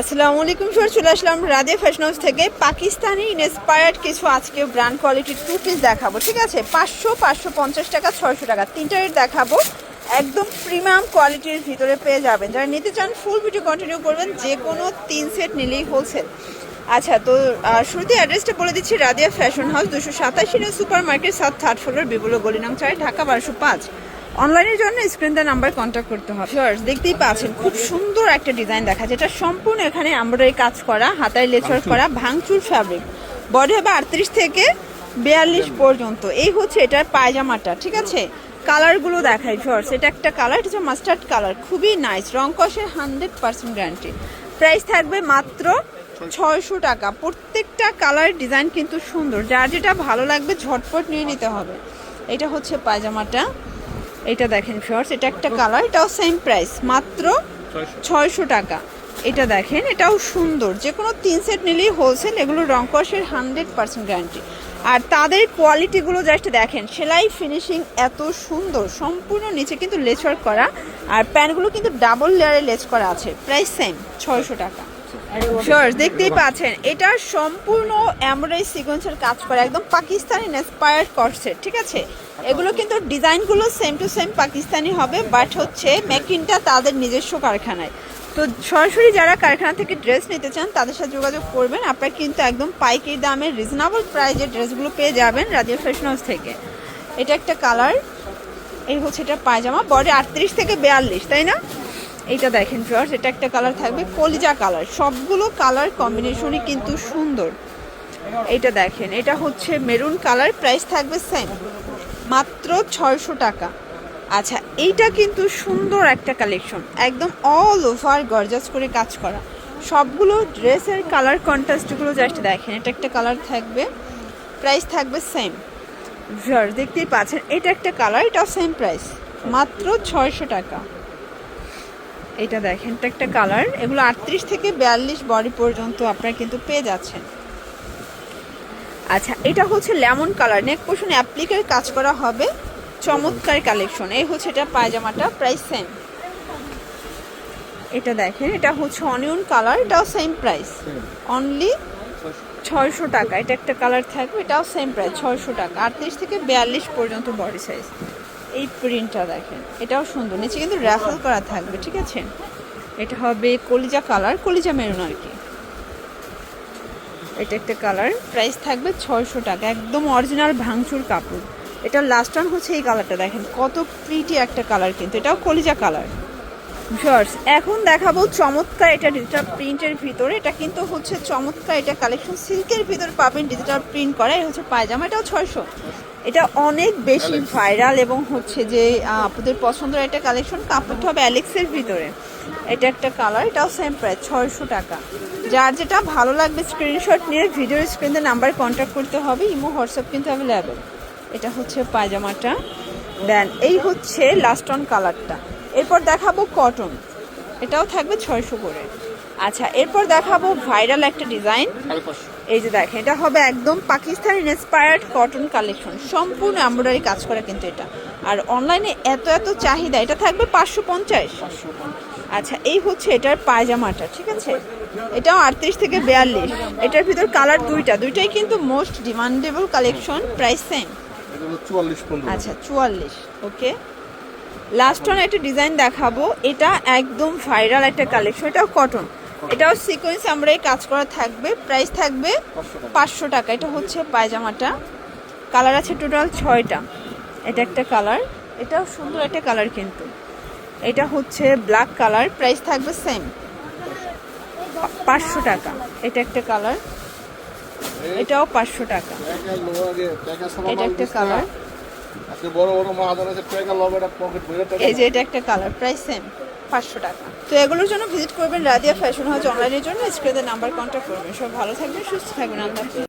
আসসালামু আলাইকুম স্যার চলে আসলাম রাধে ফ্যাশন হাউস থেকে। পাকিস্তানি ইন্সপায়ার্ড কিছু আজকে ব্র্যান্ড কোয়ালিটির টু পিস দেখাবো, ঠিক আছে? পাঁচশো পাঁচশো পঞ্চাশ টাকা, ছয়শো টাকা। তিনটা রেট দেখাবো। একদম প্রিমিয়াম কোয়ালিটির ভিতরে পেয়ে যাবেন। যারা নিতে চান ফুল ভিডিও কন্টিনিউ করবেন, যে কোনো তিন সেট নিলেই হোলসেল আচ্ছা তো শুরুতে অ্যাড্রেসটা বলে দিচ্ছি রাদিয়া ফ্যাশন হাউস দুশো সাতাশি সুপার মার্কেট সাত থার্ড ফ্লোর বিবুলো গলিনাং চাই ঢাকা বারোশো পাঁচ। অনলাইনের জন্য স্ক্রিন দা নাম্বার কন্ট্যাক্ট করতে হবে। Viewers, দেখতেই পাচ্ছেন খুব সুন্দর একটা ডিজাইন দেখা যেটা সম্পূর্ণ এখানে এমব্রয়ডারি কাজ করা হাতায় লেচার করা ভাঙচুর ফ্যাব্রিক বডি হবে আটত্রিশ থেকে বিয়াল্লিশ পর্যন্ত। এই হচ্ছে এটার পায়জামাটা ঠিক আছে? কালারগুলো দেখাই ফিওর্স এটা একটা কালার এটা মাস্টার্ড কালার খুবই নাইস রং কষের হান্ড্রেড পার্সেন্ট গ্যারান্টি প্রাইস থাকবে মাত্র ছয়শো। টাকা। প্রত্যেকটা কালার ডিজাইন কিন্তু সুন্দর। যার যেটা ভালো লাগবে ঝটপট নিয়ে নিতে হবে। এটা হচ্ছে পায়জামাটা। এটা দেখেন ফিওর্স এটা একটা কালার এটাও সেম প্রাইস মাত্র ছয়শো। টাকা। এটা দেখেন এটাও সুন্দর যে কোনো তিন সেট নিলেই হোলসেল এগুলো রং কষের হান্ড্রেড পার্সেন্ট গ্যারান্টি আর তাদের কোয়ালিটিগুলো জাস্ট দেখেন সেলাই ফিনিশিং এত সুন্দর সম্পূর্ণ নিচে কিন্তু লেচার করা আর প্যান্টগুলো কিন্তু ডাবল লেয়ারে লেচ করা আছে প্রাইস সেম ছয়শো টাকা। শিওর দেখতেই পাচ্ছেন, এটা সম্পূর্ণ এমব্রয়ডারি সিকোয়েন্সের কাজ করা, একদম পাকিস্তানি ইন্সপায়ার্ড করসেট ঠিক আছে? এগুলো কিন্তু ডিজাইনগুলো সেম টু সেম পাকিস্তানি হবে বাট হচ্ছে মেকিংটা তাদের নিজস্ব কারখানায়। তো সরাসরি যারা কারখানা থেকে ড্রেস নিতে চান, তাদের সাথে যোগাযোগ করবেন, আপনারা কিন্তু একদম পাইকারি দামে রিজনেবল প্রাইজে ড্রেসগুলো পেয়ে যাবেন রাজিয়া ফ্যাশন হাউস থেকে। এটা একটা কালার এই হচ্ছে এটা পায়জামা বডি আটত্রিশ থেকে বিয়াল্লিশ, তাই না? এইটা দেখেন ফ্রেন্ডস এটা একটা কালার থাকবে, কলিজা কালার সবগুলো কালার কম্বিনেশনই কিন্তু সুন্দর। এইটা দেখেন, এটা হচ্ছে মেরুন কালার প্রাইস থাকবে সেম মাত্র ছয়শো টাকা। আচ্ছা এইটা কিন্তু সুন্দর একটা কালেকশন একদম অল ওভার গর্জাস করে কাজ করা। সবগুলো ড্রেসের কালার কন্ট্রাস্টগুলো জাস্ট দেখেন, এটা একটা কালার থাকবে প্রাইস থাকবে সেম ভিউয়ার দেখতেই পাচ্ছেন, এটা একটা কালার এটাও সেম প্রাইস মাত্র ছয়শো টাকা। এটা দেখেন, এটা একটা কালার। এগুলো আটত্রিশ থেকে বিয়াল্লিশ বডি পর্যন্ত আপনারা কিন্তু পেয়ে যাচ্ছেন। আচ্ছা এটা হচ্ছে লেমন কালার। নেক পোষণ অ্যাপ্লিকের কাজ করা হবে। চমৎকার কালেকশন এই হচ্ছে এটা পায়জামাটা প্রাইস সেম এটা দেখেন, এটা হচ্ছে অনিয়ন কালার এটাও সেম প্রাইস অনলি ছয়শো টাকা। এটা একটা কালার থাকবে, এটাও সেম প্রাইস ছয়শো টাকা। আটত্রিশ থেকে বিয়াল্লিশ পর্যন্ত বডি সাইজ এই প্রিন্টটা দেখেন, এটাও সুন্দর। নিচে কিন্তু র্যাফেল করা থাকবে, ঠিক আছে? এটা হবে কলিজা কালার কলিজা মেরুন আর কি। এটা একটা কালার প্রাইস থাকবে ছয়শো টাকা, একদম অরিজিনাল ভাঙচুর কাপড়। এটা লাস্ট অন হচ্ছে এই কালারটা দেখেন, কত প্রিটি একটা কালার কিন্তু, এটাও কলিজা কালার জর্জ এখন দেখাবো চমৎকার এটা ডিজিটাল প্রিন্টের ভিতরে। এটা কিন্তু হচ্ছে চমৎকার, এটা কালেকশন সিল্কের ভিতরে পাবেন ডিজিটাল প্রিন্ট করা এটা হচ্ছে পায়জামা, এটাও ছয়শো। এটা অনেক বেশি ভাইরাল এবং হচ্ছে যে আপনাদের পছন্দের একটা কালেকশন কাপড়টা হবে অ্যালেক্সের ভিতরে। এটা একটা কালার এটাও সেম প্রাইস ছয়শো টাকা। যার যেটা ভালো লাগবে স্ক্রিনশট নিয়ে ভিডিওর স্ক্রিনে নাম্বার কন্ট্যাক্ট করতে হবে ইমো হোয়াটসঅ্যাপ কিন্তু অ্যাভেলেবেল এটা হচ্ছে পায়জামাটা। দেন এই হচ্ছে লাস্ট অন কালারটা এরপর দেখাবো কটন এটাও থাকবে ছয়শো করে। আচ্ছা এরপর দেখাবো ভাইরাল একটা ডিজাইন এই যে দেখেন এটা হবে একদম পাকিস্তানি ইন্সপায়ার্ড কটন কালেকশন সম্পূর্ণ এমব্রয়ডারি কাজ করা কিন্তু এটা। আর অনলাইনে এত এত চাহিদা এটা থাকবে পাঁচশো পঞ্চাশ। আচ্ছা এই হচ্ছে এটার পায়জামাটা ঠিক আছে? এটাও আটত্রিশ থেকে বিয়াল্লিশ। এটার ভিতর কালার দুইটা দুইটাই কিন্তু most demandable collection price same আচ্ছা চুয়াল্লিশ ওকে লাস্ট ওয়ান একটা ডিজাইন দেখাবো এটা একদম ভাইরাল একটা কালেকশন এটাও কটন এটাও সিকোয়েন্স আমরা এই কাজ করা থাকবে। প্রাইস থাকবে পাঁচশো টাকা। এটা হচ্ছে পায়জামাটা। কালার আছে টোটাল ছয়টা। এটা একটা কালার এটাও সুন্দর একটা কালার কিন্তু। এটা হচ্ছে ব্ল্যাক কালার প্রাইস থাকবে সেম পাঁচশো টাকা। এটা একটা কালার এটাও পাঁচশো টাকা। এটা একটা কালার এই যে এটা একটা কালার প্রাইস সেম পাঁচশো টাকা। তো এগুলোর জন্য ভিজিট করবেন রাধিয়া ফ্যাশন হাউস অনলাইনের জন্য। স্ক্রিনের নাম্বার কন্ট্যাক্ট করবেন। সব ভালো থাকবেন, সুস্থ থাকবেন। হাফেজ।